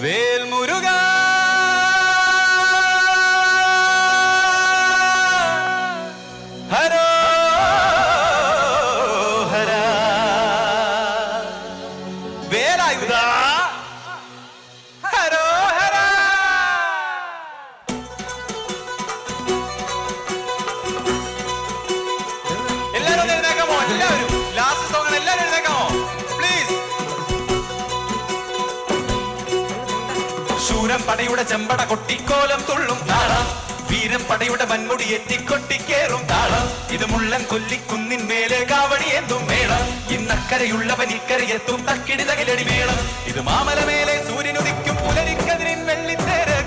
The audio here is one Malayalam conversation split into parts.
വേൽമുരുകാ ശൂരം പടയുടെ ചെമ്പട കൊട്ടിക്കോലം തുള്ളും. താളം. വീരം പടയുടെ വൻമുടി എത്തിക്കൊട്ടിക്കേറും താളം. ഇത് മുള്ളൻ കൊല്ലിക്കുന്നിൻ മേലെ കാവടി എന്തും മേളം. ഇന്നക്കരയുള്ളവൻ ഇക്കരി എത്തും തക്കിടി തകിലടി മേളം. ഇത് മാമല മേലെ സൂര്യനുദിക്കും പുലരിക്കതിരിൻ വെള്ളിത്തേരെ.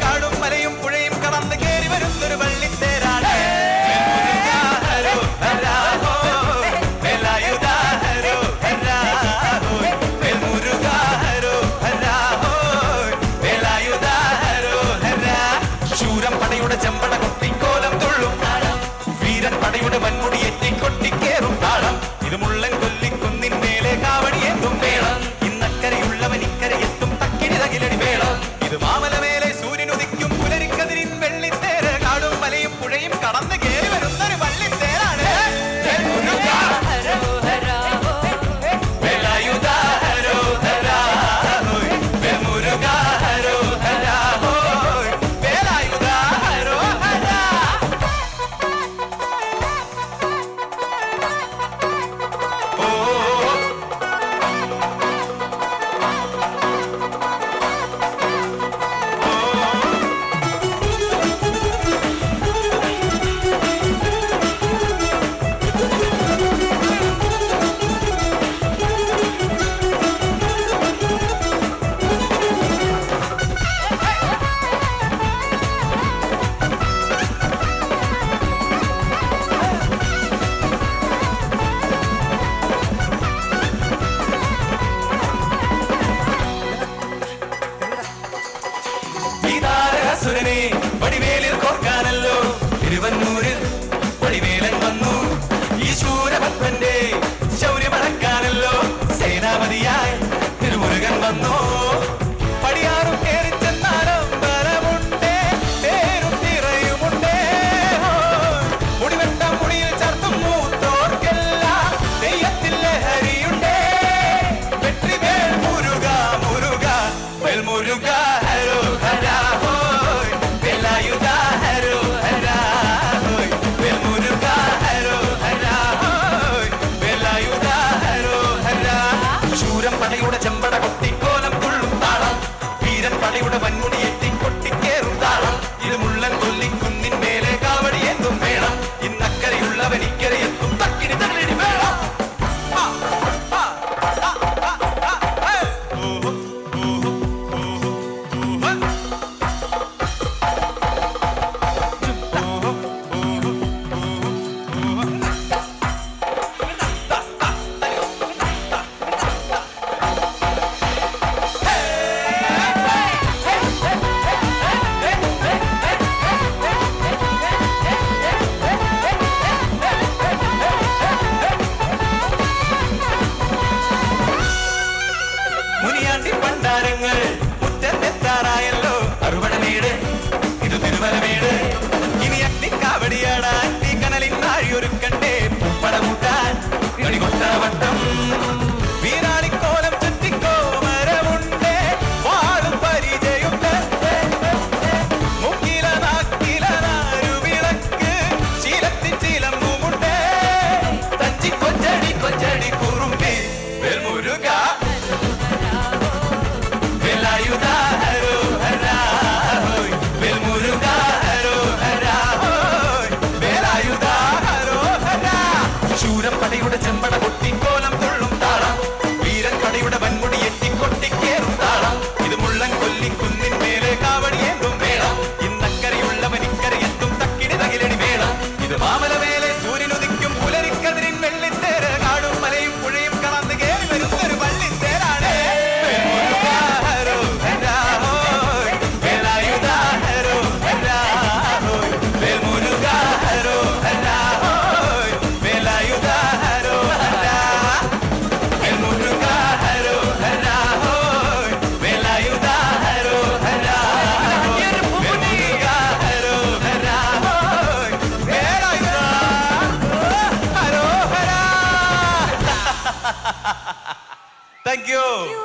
you.